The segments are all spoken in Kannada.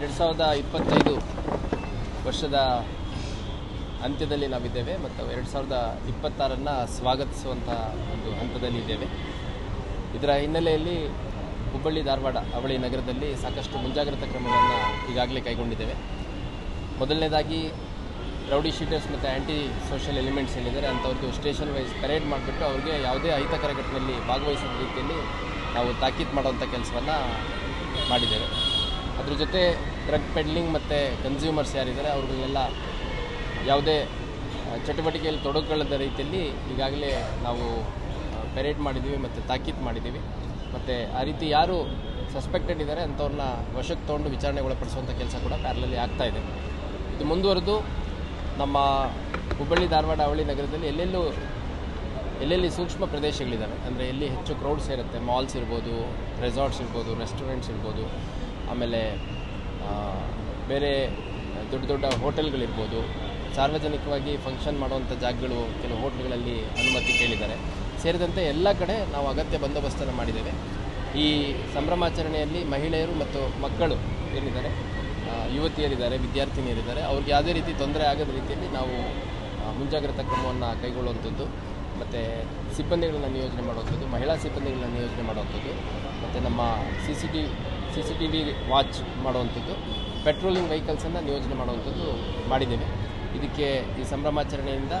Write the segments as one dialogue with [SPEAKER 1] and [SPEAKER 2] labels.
[SPEAKER 1] ಎರಡು ಸಾವಿರದ ಇಪ್ಪತ್ತೈದು ವರ್ಷದ ಅಂತ್ಯದಲ್ಲಿ ನಾವಿದ್ದೇವೆ ಮತ್ತು ಎರಡು ಸಾವಿರದ ಇಪ್ಪತ್ತಾರನ್ನು ಸ್ವಾಗತಿಸುವಂಥ ಒಂದು ಹಂತದಲ್ಲಿ ಇದ್ದೇವೆ. ಇದರ ಹಿನ್ನೆಲೆಯಲ್ಲಿ ಹುಬ್ಬಳ್ಳಿ ಧಾರವಾಡ ಅವಳಿ ನಗರದಲ್ಲಿ ಸಾಕಷ್ಟು ಮುಂಜಾಗ್ರತಾ ಕ್ರಮಗಳನ್ನು ಈಗಾಗಲೇ ಕೈಗೊಂಡಿದ್ದೇವೆ. ಮೊದಲನೇದಾಗಿ ರೌಡಿ ಶೀಟರ್ಸ್ ಮತ್ತು ಆ್ಯಂಟಿ ಸೋಷಿಯಲ್ ಎಲಿಮೆಂಟ್ಸ್ ಏನಿದ್ದಾರೆ ಅಂಥವ್ರದ್ದು ಸ್ಟೇಷನ್ ವೈಸ್ ಪರೇಡ್ ಮಾಡಿಬಿಟ್ಟು ಅವ್ರಿಗೆ ಯಾವುದೇ ಅಹಿತಕರ ಘಟನೆಯಲ್ಲಿ ಭಾಗವಹಿಸಿದ ರೀತಿಯಲ್ಲಿ ನಾವು ತಾಕೀತು ಮಾಡುವಂಥ ಕೆಲಸವನ್ನು ಮಾಡಿದ್ದೇವೆ. ಅದ್ರ ಜೊತೆ ಡ್ರಗ್ ಪೆಡ್ಲಿಂಗ್ ಮತ್ತು ಕನ್ಸ್ಯೂಮರ್ಸ್ ಯಾರಿದ್ದಾರೆ ಅವ್ರಿಗೆಲ್ಲ ಯಾವುದೇ ಚಟುವಟಿಕೆಯಲ್ಲಿ ತೊಡಗಿಕೊಳ್ಳದ ರೀತಿಯಲ್ಲಿ ಈಗಾಗಲೇ ನಾವು ಪೆರೇಡ್ ಮಾಡಿದ್ದೀವಿ ಮತ್ತು ತಾಕೀತು ಮಾಡಿದ್ದೀವಿ. ಮತ್ತು ಆ ರೀತಿ ಯಾರು ಸಸ್ಪೆಕ್ಟೆಡ್ ಇದ್ದಾರೆ ಅಂಥವ್ರನ್ನ ವಶಕ್ಕೆ ತೊಗೊಂಡು ವಿಚಾರಣೆಗೆ ಒಳಪಡಿಸುವಂಥ ಕೆಲಸ ಕೂಡ ಪ್ಯಾರಲಲ್ಲಿ ಆಗ್ತಾ ಇದೆ. ಇದು ಮುಂದುವರೆದು ನಮ್ಮ ಹುಬ್ಬಳ್ಳಿ ಧಾರವಾಡ ಅವಳಿ ನಗರದಲ್ಲಿ ಎಲ್ಲೆಲ್ಲೂ, ಎಲ್ಲೆಲ್ಲಿ ಸೂಕ್ಷ್ಮ ಪ್ರದೇಶಗಳಿದ್ದಾವೆ, ಅಂದರೆ ಎಲ್ಲಿ ಹೆಚ್ಚು ಕ್ರೌಡ್ಸ್ ಇರುತ್ತೆ ಮಾಲ್ಸ್ ಇರ್ಬೋದು ರೆಸಾರ್ಟ್ಸ್ ಇರ್ಬೋದು ರೆಸ್ಟೋರೆಂಟ್ಸ್ ಇರ್ಬೋದು ಆಮೇಲೆ ಬೇರೆ ದೊಡ್ಡ ದೊಡ್ಡ ಹೋಟೆಲ್ಗಳಿರ್ಬೋದು. ಸಾರ್ವಜನಿಕವಾಗಿ ಫಂಕ್ಷನ್ ಮಾಡುವಂಥ ಜಾಗಗಳು, ಕೆಲವು ಹೋಟ್ಲ್ಗಳಲ್ಲಿ ಅನುಮತಿ ಕೇಳಿದ್ದಾರೆ. ಸೇರಿದಂತೆ ಎಲ್ಲ ಕಡೆ ನಾವು ಅಗತ್ಯ ಬಂದೋಬಸ್ತನ್ನು ಮಾಡಿದ್ದೇವೆ. ಈ ಸಂಭ್ರಮಾಚರಣೆಯಲ್ಲಿ ಮಹಿಳೆಯರು ಮತ್ತು ಮಕ್ಕಳು ಏನಿದ್ದಾರೆ ಯುವತಿಯರಿದ್ದಾರೆ, ವಿದ್ಯಾರ್ಥಿನಿಯರಿದ್ದಾರೆ, ಅವ್ರಿಗೆ ಯಾವುದೇ ರೀತಿ ತೊಂದರೆ ಆಗದ ರೀತಿಯಲ್ಲಿ ನಾವು ಮುಂಜಾಗ್ರತಾ ಕ್ರಮವನ್ನು ಕೈಗೊಳ್ಳುವಂಥದ್ದು, ಮತ್ತು ಸಿಬ್ಬಂದಿಗಳನ್ನು ನಿಯೋಜನೆ ಮಾಡುವಂಥದ್ದು, ಮಹಿಳಾ ಸಿಬ್ಬಂದಿಗಳನ್ನು ನಿಯೋಜನೆ ಮಾಡುವಂಥದ್ದು, ಮತ್ತು ನಮ್ಮ C C T C C T V watch ಮಾಡುವಂಥದ್ದು, ಪೆಟ್ರೋಲಿಂಗ್ ವೆಹಿಕಲ್ಸನ್ನು ನಿಯೋಜನೆ ಮಾಡುವಂಥದ್ದು ಮಾಡಿದ್ದೇವೆ. ಇದಕ್ಕೆ ಈ ಸಂಭ್ರಮಾಚರಣೆಯಿಂದ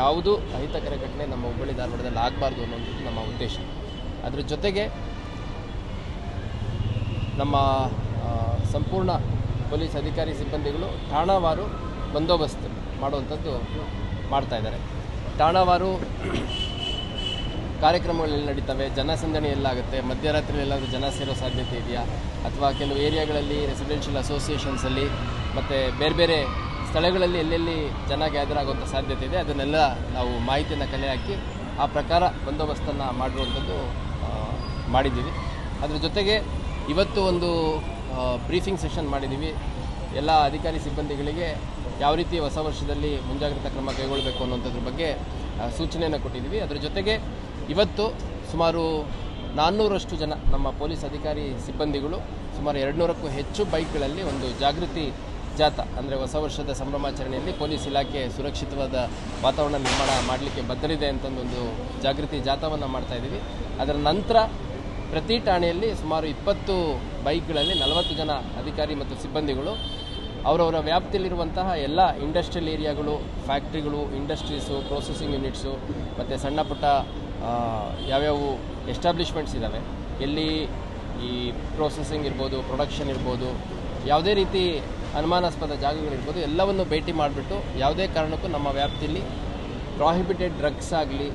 [SPEAKER 1] ಯಾವುದೂ ಅಹಿತಕರ ಘಟನೆ ನಮ್ಮ ಹುಬ್ಬಳ್ಳಿ ಧಾರವಾಡದಲ್ಲಿ ಆಗಬಾರ್ದು ಅನ್ನೋದು ನಮ್ಮ ಉದ್ದೇಶ. ಅದರ ಜೊತೆಗೆ ನಮ್ಮ ಸಂಪೂರ್ಣ ಪೊಲೀಸ್ ಅಧಿಕಾರಿ ಸಿಬ್ಬಂದಿಗಳು ಠಾಣಾವಾರು ಬಂದೋಬಸ್ತ್ ಮಾಡುವಂಥದ್ದು ಮಾಡ್ತಾ ಇದ್ದಾರೆ. ಠಾಣಾವಾರು ಕಾರ್ಯಕ್ರಮಗಳು ಎಲ್ಲಿ ನಡೀತವೆ ಜನಸಂದಣಿ ಎಲ್ಲಾಗುತ್ತೆ ಮಧ್ಯರಾತ್ರಿ ಎಲ್ಲಾದರೂ ಜನ ಸೇರೋ ಸಾಧ್ಯತೆ ಇದೆಯಾ? ಅಥವಾ ಕೆಲವು ಏರಿಯಾಗಳಲ್ಲಿ ರೆಸಿಡೆನ್ಷಿಯಲ್ ಅಸೋಸಿಯೇಷನ್ಸಲ್ಲಿ ಮತ್ತು ಬೇರೆ ಬೇರೆ ಸ್ಥಳಗಳಲ್ಲಿ ಎಲ್ಲೆಲ್ಲಿ ಜನ ಗ್ಯಾದರ್ ಆಗುವಂಥ ಸಾಧ್ಯತೆ ಇದೆ, ಅದನ್ನೆಲ್ಲ ನಾವು ಮಾಹಿತಿಯನ್ನು ಕಲೆ ಹಾಕಿ ಆ ಪ್ರಕಾರ ಬಂದೋಬಸ್ತನ್ನು ಮಾಡಿರುವಂಥದ್ದು ಮಾಡಿದ್ದೀವಿ. ಅದರ ಜೊತೆಗೆ ಇವತ್ತು ಒಂದು ಬ್ರೀಫಿಂಗ್ ಸೆಷನ್ ಮಾಡಿದ್ದೀವಿ. ಎಲ್ಲ ಅಧಿಕಾರಿ ಸಿಬ್ಬಂದಿಗಳಿಗೆ ಯಾವ ರೀತಿ ಹೊಸ ವರ್ಷದಲ್ಲಿ ಮುಂಜಾಗ್ರತಾ ಕ್ರಮ ಕೈಗೊಳ್ಳಬೇಕು ಅನ್ನೋಂಥದ್ರ ಬಗ್ಗೆ ಸೂಚನೆಯನ್ನು ಕೊಟ್ಟಿದ್ದೀವಿ. ಅದರ ಜೊತೆಗೆ ಇವತ್ತು ಸುಮಾರು ನಾನ್ನೂರಷ್ಟು ಜನ ನಮ್ಮ ಪೊಲೀಸ್ ಅಧಿಕಾರಿ ಸಿಬ್ಬಂದಿಗಳು ಸುಮಾರು ಎರಡುನೂರಕ್ಕೂ ಹೆಚ್ಚು ಬೈಕ್ಗಳಲ್ಲಿ ಒಂದು ಜಾಗೃತಿ ಜಾಥಾ, ಅಂದರೆ ಹೊಸ ವರ್ಷದ ಸಂಭ್ರಮಾಚರಣೆಯಲ್ಲಿ ಪೊಲೀಸ್ ಇಲಾಖೆ ಸುರಕ್ಷಿತವಾದ ವಾತಾವರಣ ನಿರ್ಮಾಣ ಮಾಡಲಿಕ್ಕೆ ಬದ್ಧರಿದೆ ಅಂತಂದೊಂದು ಜಾಗೃತಿ ಜಾಥಾವನ್ನು ಮಾಡ್ತಾ ಇದ್ದೀವಿ. ಅದರ ನಂತರ ಪ್ರತಿ ಠಾಣೆಯಲ್ಲಿ ಸುಮಾರು ಇಪ್ಪತ್ತು ಬೈಕ್ಗಳಲ್ಲಿ ನಲವತ್ತು ಜನ ಅಧಿಕಾರಿ ಮತ್ತು ಸಿಬ್ಬಂದಿಗಳು ಅವರವರ ವ್ಯಾಪ್ತಿಯಲ್ಲಿರುವಂತಹ ಎಲ್ಲ ಇಂಡಸ್ಟ್ರಿಯಲ್ ಏರಿಯಾಗಳು, ಫ್ಯಾಕ್ಟ್ರಿಗಳು, ಇಂಡಸ್ಟ್ರೀಸು, ಪ್ರೊಸೆಸಿಂಗ್ ಯೂನಿಟ್ಸು, ಮತ್ತು ಸಣ್ಣ ಪುಟ್ಟ ಯಾವ್ಯಾವು ಎಸ್ಟಾಬ್ಲಿಷ್ಮೆಂಟ್ಸ್ ಇದ್ದಾವೆ ಎಲ್ಲಿ ಈ ಪ್ರೊಸೆಸಿಂಗ್ ಇರ್ಬೋದು ಪ್ರೊಡಕ್ಷನ್ ಇರ್ಬೋದು, ಯಾವುದೇ ರೀತಿ ಅನುಮಾನಾಸ್ಪದ ಜಾಗಗಳಿರ್ಬೋದು, ಎಲ್ಲವನ್ನು ಭೇಟಿ ಮಾಡಿಬಿಟ್ಟು ಯಾವುದೇ ಕಾರಣಕ್ಕೂ ನಮ್ಮ ವ್ಯಾಪ್ತಿಯಲ್ಲಿ ಪ್ರಾಹಿಬಿಟೆಡ್ ಡ್ರಗ್ಸ್ ಆಗಲಿ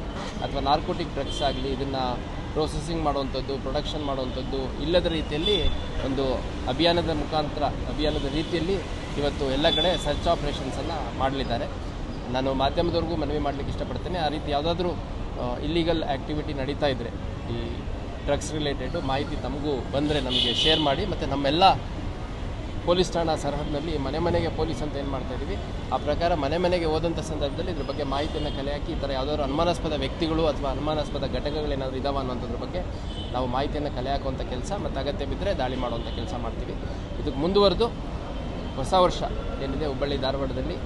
[SPEAKER 1] ಅಥವಾ ನಾರ್ಕೋಟಿಕ್ ಡ್ರಗ್ಸ್ ಆಗಲಿ ಇದನ್ನು ಪ್ರೊಸೆಸಿಂಗ್ ಮಾಡುವಂಥದ್ದು ಪ್ರೊಡಕ್ಷನ್ ಮಾಡುವಂಥದ್ದು ಇಲ್ಲದ ರೀತಿಯಲ್ಲಿ ಒಂದು ಅಭಿಯಾನದ ಮುಖಾಂತರ, ಅಭಿಯಾನದ ರೀತಿಯಲ್ಲಿ ಇವತ್ತು ಎಲ್ಲ ಕಡೆ ಸರ್ಚ್ ಆಪರೇಷನ್ಸನ್ನು ಮಾಡಲಿದ್ದಾರೆ. ನಾನು ಮಾಧ್ಯಮದವ್ರಿಗೂ ಮನವಿ ಮಾಡಲಿಕ್ಕೆ ಇಷ್ಟಪಡ್ತೇನೆ. ಆ ರೀತಿ ಯಾವುದಾದ್ರೂ ಇಲ್ಲಿಗಲ್ ಆ್ಯಕ್ಟಿವಿಟಿ ನಡೀತಾ ಇದ್ದರೆ ಈ ಡ್ರಗ್ಸ್ ರಿಲೇಟೆಡು ಮಾಹಿತಿ ತಮಗೂ ಬಂದರೆ ನಮಗೆ ಶೇರ್ ಮಾಡಿ, ಮತ್ತು ನಮ್ಮೆಲ್ಲ ಪೊಲೀಸ್ ಠಾಣಾ ಸರಹದ್ನಲ್ಲಿ ಮನೆ ಮನೆಗೆ ಪೊಲೀಸ್ ಅಂತ ಏನು ಮಾಡ್ತಾ ಇದ್ದೀವಿ ಆ ಪ್ರಕಾರ ಮನೆ ಮನೆಗೆ ಹೋದಂಥ ಸಂದರ್ಭದಲ್ಲಿ ಇದ್ರ ಬಗ್ಗೆ ಮಾಹಿತಿಯನ್ನು ಕಲೆ ಹಾಕಿ, ಈ ಥರ ಯಾವುದಾದ್ರು ಅನುಮಾನಾಸ್ಪದ ವ್ಯಕ್ತಿಗಳು ಅಥವಾ ಅನುಮಾನಾಸ್ಪದ ಘಟಕಗಳೇನಾದರೂ ಇದಾವ ಅನ್ನೋಂಥದ್ರ ಬಗ್ಗೆ ನಾವು ಮಾಹಿತಿಯನ್ನು ಕಲೆ ಹಾಕುವಂಥ ಕೆಲಸ ಮತ್ತು ಅಗತ್ಯ ಬಿದ್ದರೆ ದಾಳಿ ಮಾಡುವಂಥ ಕೆಲಸ ಮಾಡ್ತೀವಿ. ಇದಕ್ಕೆ ಮುಂದುವರೆದು ಹೊಸ ವರ್ಷ ಏನಿದೆ ಹುಬ್ಬಳ್ಳಿ ಧಾರವಾಡದಲ್ಲಿ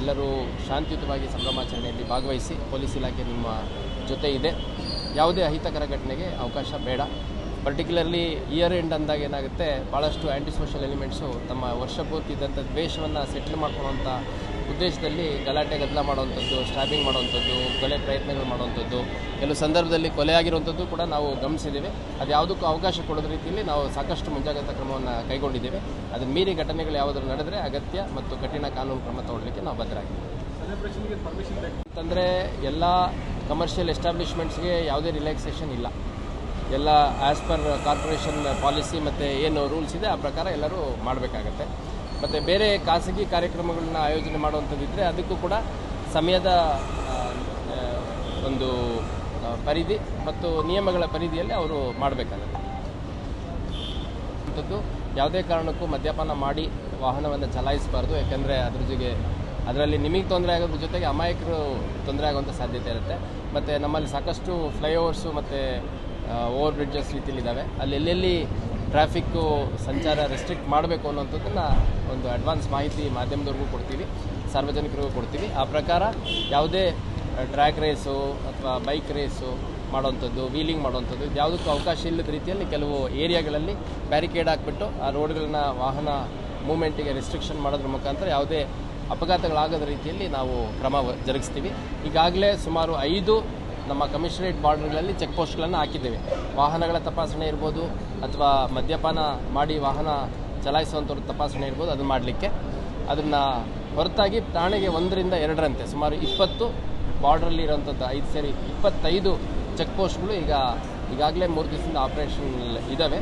[SPEAKER 1] ಎಲ್ಲರೂ ಶಾಂತಿಯುತವಾಗಿ ಸಂಭ್ರಮಾಚರಣೆಯಲ್ಲಿ ಭಾಗವಹಿಸಿ ಪೊಲೀಸ್ ಇಲಾಖೆ ನಿಮ್ಮ ಜೊತೆ ಇದೆ. ಯಾವುದೇ ಅಹಿತಕರ ಘಟನೆಗೆ ಅವಕಾಶ ಬೇಡ. ಪರ್ಟಿಕ್ಯುಲರ್ಲಿ ಇಯರ್ ಎಂಡ್ ಅಂದಾಗ ಏನಾಗುತ್ತೆ ಭಾಳಷ್ಟು ಆ್ಯಂಟಿ ಸೋಷಿಯಲ್ ಎಲಿಮೆಂಟ್ಸು ತಮ್ಮ ವರ್ಷ ಪೂರ್ತಿ ಇದ್ದಂಥ ದ್ವೇಷವನ್ನು ಸೆಟ್ಲ್ ಮಾಡ್ಕೊಳ್ಳೋಂಥ ಉದ್ದೇಶದಲ್ಲಿ ಗಲಾಟೆ, ಗದ್ದಲ ಮಾಡುವಂಥದ್ದು ಸ್ಟ್ಯಾಬಿಂಗ್ ಮಾಡುವಂಥದ್ದು, ಕೊಲೆ ಪ್ರಯತ್ನಗಳು ಮಾಡುವಂಥದ್ದು, ಕೆಲವು ಸಂದರ್ಭದಲ್ಲಿ ಕೊಲೆ ಆಗಿರುವಂಥದ್ದು ಕೂಡ ನಾವು ಗಮನಿಸಿದ್ದೇವೆ. ಅದು ಯಾವುದಕ್ಕೂ ಅವಕಾಶ ಕೊಡೋದ ರೀತಿಯಲ್ಲಿ ನಾವು ಸಾಕಷ್ಟು ಮುಂಜಾಗ್ರತಾ ಕ್ರಮವನ್ನು ಕೈಗೊಂಡಿದ್ದೇವೆ. ಅದನ್ನು ಮೀರಿ ಘಟನೆಗಳು ಯಾವುದಾದ್ರು ನಡೆದರೆ ಅಗತ್ಯ ಮತ್ತು ಕಠಿಣ ಕಾನೂನು ಕ್ರಮ ತಗೊಳ್ಳಲಿಕ್ಕೆ ನಾವು ಬದ್ಧರಾಗಿದ್ದೇವೆ. ಅಂತಂದರೆ ಎಲ್ಲ ಕಮರ್ಷಿಯಲ್ ಎಸ್ಟಾಬ್ಲಿಷ್ಮೆಂಟ್ಸ್ಗೆ ಯಾವುದೇ ರಿಲ್ಯಾಕ್ಸೇಷನ್ ಇಲ್ಲ. ಎಲ್ಲ ಆ್ಯಸ್ ಪರ್ ಕಾರ್ಪೊರೇಷನ್ ಪಾಲಿಸಿ ಮತ್ತು ಏನು ರೂಲ್ಸ್ ಇದೆ, ಆ ಪ್ರಕಾರ ಎಲ್ಲರೂ ಮಾಡಬೇಕಾಗತ್ತೆ. ಮತ್ತು ಬೇರೆ ಖಾಸಗಿ ಕಾರ್ಯಕ್ರಮಗಳನ್ನ ಆಯೋಜನೆ ಮಾಡುವಂಥದ್ದಿದ್ದರೆ ಅದಕ್ಕೂ ಕೂಡ ಸಮಯದ ಒಂದು ಪರಿಧಿ ಮತ್ತು ನಿಯಮಗಳ ಪರಿಧಿಯಲ್ಲಿ ಅವರು ಮಾಡಬೇಕಾಗತ್ತೆ. ಅಂಥದ್ದು ಯಾವುದೇ ಕಾರಣಕ್ಕೂ ಮದ್ಯಪಾನ ಮಾಡಿ ವಾಹನವನ್ನು ಚಲಾಯಿಸಬಾರ್ದು, ಯಾಕೆಂದರೆ ಅದ್ರ ಜೊತೆಗೆ ಅದರಲ್ಲಿ ನಿಮಗೆ ತೊಂದರೆ ಆಗೋದ್ರ ಜೊತೆಗೆ ಅಮಾಯಕರು ತೊಂದರೆ ಆಗುವಂಥ ಸಾಧ್ಯತೆ ಇರುತ್ತೆ. ಮತ್ತು ನಮ್ಮಲ್ಲಿ ಸಾಕಷ್ಟು ಫ್ಲೈಓವರ್ಸು ಮತ್ತು ಓವರ್ ಬ್ರಿಡ್ಜಸ್ ರೀತಿಯಲ್ಲಿದ್ದಾವೆ. ಅಲ್ಲಿ ಎಲ್ಲೆಲ್ಲಿ ಟ್ರಾಫಿಕ್ಕು ಸಂಚಾರ ರೆಸ್ಟ್ರಿಕ್ಟ್ ಮಾಡಬೇಕು ಅನ್ನೋಂಥದ್ದನ್ನು ಒಂದು ಅಡ್ವಾನ್ಸ್ ಮಾಹಿತಿ ಮಾಧ್ಯಮದವ್ರಿಗೂ ಕೊಡ್ತೀವಿ, ಸಾರ್ವಜನಿಕರಿಗೂ ಕೊಡ್ತೀವಿ. ಆ ಪ್ರಕಾರ ಯಾವುದೇ ಟ್ರ್ಯಾಕ್ ರೇಸು ಅಥವಾ ಬೈಕ್ ರೇಸು ಮಾಡೋವಂಥದ್ದು, ವೀಲಿಂಗ್ ಮಾಡೋವಂಥದ್ದು ಯಾವುದಕ್ಕೂ ಅವಕಾಶ ಇಲ್ಲದ ರೀತಿಯಲ್ಲಿ ಕೆಲವು ಏರಿಯಾಗಳಲ್ಲಿ ಬ್ಯಾರಿಕೇಡ್ ಹಾಕ್ಬಿಟ್ಟು ಆ ರೋಡ್ಗಳನ್ನ ವಾಹನ ಮೂಮೆಂಟಿಗೆ ರೆಸ್ಟ್ರಿಕ್ಷನ್ ಮಾಡೋದ್ರ ಮುಖಾಂತರ ಯಾವುದೇ ಅಪಘಾತಗಳಾಗದ ರೀತಿಯಲ್ಲಿ ನಾವು ಕ್ರಮ ಜರುಗಿಸ್ತೀವಿ. ಈಗಾಗಲೇ ಸುಮಾರು ಐದು ನಮ್ಮ ಕಮಿಷನರೇಟ್ ಬಾರ್ಡರ್ಗಳಲ್ಲಿ ಚೆಕ್ ಪೋಸ್ಟ್ಗಳನ್ನು ಹಾಕಿದ್ದೇವೆ. ವಾಹನಗಳ ತಪಾಸಣೆ ಇರ್ಬೋದು ಅಥವಾ ಮದ್ಯಪಾನ ಮಾಡಿ ವಾಹನ ಚಲಾಯಿಸುವಂಥವ್ರ ತಪಾಸಣೆ ಇರ್ಬೋದು ಅದನ್ನು ಮಾಡಲಿಕ್ಕೆ. ಅದನ್ನು ಹೊರತಾಗಿ ಪ್ರಾಣಿಗೆ ಒಂದರಿಂದ ಎರಡರಂತೆ. ಸುಮಾರು ಇಪ್ಪತ್ತು ಬಾರ್ಡ್ರಲ್ಲಿ ಇರೋಂಥದ್ದು ಐದು ಸೇರಿ ಇಪ್ಪತ್ತೈದು ಚೆಕ್ ಪೋಸ್ಟ್ಗಳು ಈಗ ಈಗಾಗಲೇ ಮೂರು ದಿವಸದಿಂದ ಆಪರೇಷನ್ ಇದ್ದಾವೆ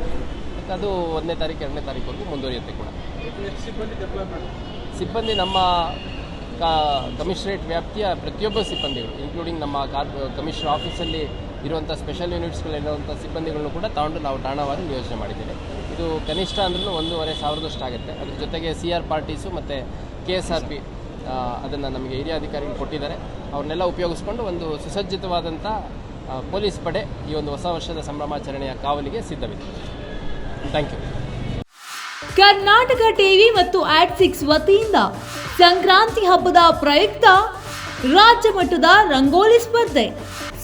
[SPEAKER 1] ಅದು ಒಂದನೇ ತಾರೀಕು, ಎರಡನೇ ತಾರೀಕು ಮುಂದುವರಿಯುತ್ತೆ ಕೂಡ. ಸಿಬ್ಬಂದಿ ನಮ್ಮ ಕಮಿಷನರೇಟ್ ವ್ಯಾಪ್ತಿಯ ಪ್ರತಿಯೊಬ್ಬ ಸಿಬ್ಬಂದಿಗಳು ಇನ್ಕ್ಲೂಡಿಂಗ್ ನಮ್ಮ ಕಮಿಷನರ್ ಆಫೀಸಲ್ಲಿ ಇರುವಂಥ ಸ್ಪೆಷಲ್ ಯೂನಿಟ್ಸ್ಗಳಿರುವಂಥ ಸಿಬ್ಬಂದಿಗಳನ್ನು ಕೂಡ ತಗೊಂಡು ನಾವು ತಾಣವಾಗಿ ನಿಯೋಜನೆ ಮಾಡಿದ್ದೇವೆ. ಇದು ಕನಿಷ್ಠ ಅಂದ್ರೂ ಒಂದೂವರೆ ಸಾವಿರದಷ್ಟು ಆಗುತ್ತೆ. ಅದ್ರ ಜೊತೆಗೆ ಸಿ ಆರ್ ಪಾರ್ಟೀಸು ಮತ್ತು ಕೆ ಎಸ್ ಆರ್ ಪಿ ಅದನ್ನು ನಮಗೆ ಹಿರಿಯ ಅಧಿಕಾರಿಗಳು ಕೊಟ್ಟಿದ್ದಾರೆ. ಅವ್ರನ್ನೆಲ್ಲ ಉಪಯೋಗಿಸ್ಕೊಂಡು ಒಂದು ಸುಸಜ್ಜಿತವಾದಂಥ ಪೊಲೀಸ್ ಪಡೆ ಈ ಒಂದು ಹೊಸ ವರ್ಷದ ಸಂಭ್ರಮಾಚರಣೆಯ ಕಾವಲಿಗೆ ಸಿದ್ಧವಿದೆ. ಥ್ಯಾಂಕ್ ಯು
[SPEAKER 2] ಕರ್ನಾಟಕ ಟಿವಿ ಮತ್ತು ಆಟ್ ಸಿಕ್ಸ್ ವತಿಯಿಂದ ಸಂಕ್ರಾಂತಿ ಹಬ್ಬದ ಪ್ರಯುಕ್ತ ರಾಜ್ಯ ಮಟ್ಟದ ರಂಗೋಲಿ ಸ್ಪರ್ಧೆ.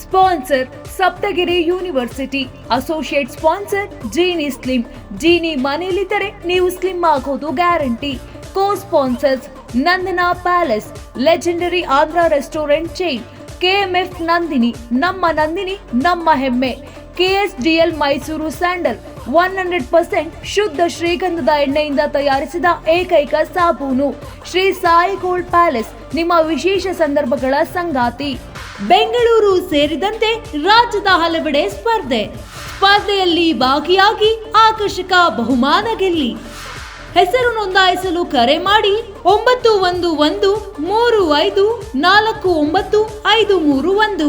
[SPEAKER 2] Sponsor Saptagiri university. Associate sponsor Jeeni slim. Jeeni ಮನೆಯಲ್ಲಿದ್ದರೆ ನೀವು ಸ್ಲಿಮ್ ಆಗೋದು guarantee. Co sponsors Nandana palace, legendary Andhra restaurant chain. KMF Nandini, ನಮ್ಮ ನಂದಿನಿ, ನಮ್ಮ ಹೆಮ್ಮೆ. KSDL Mysore sandal. One hundred percent ಶುದ್ಧ ಶ್ರೀಗಂಧದ ಎಣ್ಣೆಯಿಂದ ತಯಾರಿಸಿದ ಏಕೈಕ ಸಾಬೂನು. ಶ್ರೀ ಸಾಯಿ ಗೋಲ್ಡ್ ಪ್ಯಾಲೇಸ್, ನಿಮ್ಮ ವಿಶೇಷ ಸಂದರ್ಭಗಳ ಸಂಗಾತಿ. ಬೆಂಗಳೂರು ಸೇರಿದಂತೆ ರಾಜ್ಯದ ಹಲವೆಡೆ ಸ್ಪರ್ಧೆ. ಸ್ಪರ್ಧೆಯಲ್ಲಿ ಭಾಗಿಯಾಗಿ ಆಕರ್ಷಕ ಬಹುಮಾನ ಗೆಲ್ಲಿ. ಹೆಸರು ನೋಂದಾಯಿಸಲು ಕರೆ ಮಾಡಿ ಒಂಬತ್ತು ಒಂದು ಒಂದು ಮೂರು ಐದು ನಾಲ್ಕು ಒಂಬತ್ತು ಐದು ಮೂರು ಒಂದು.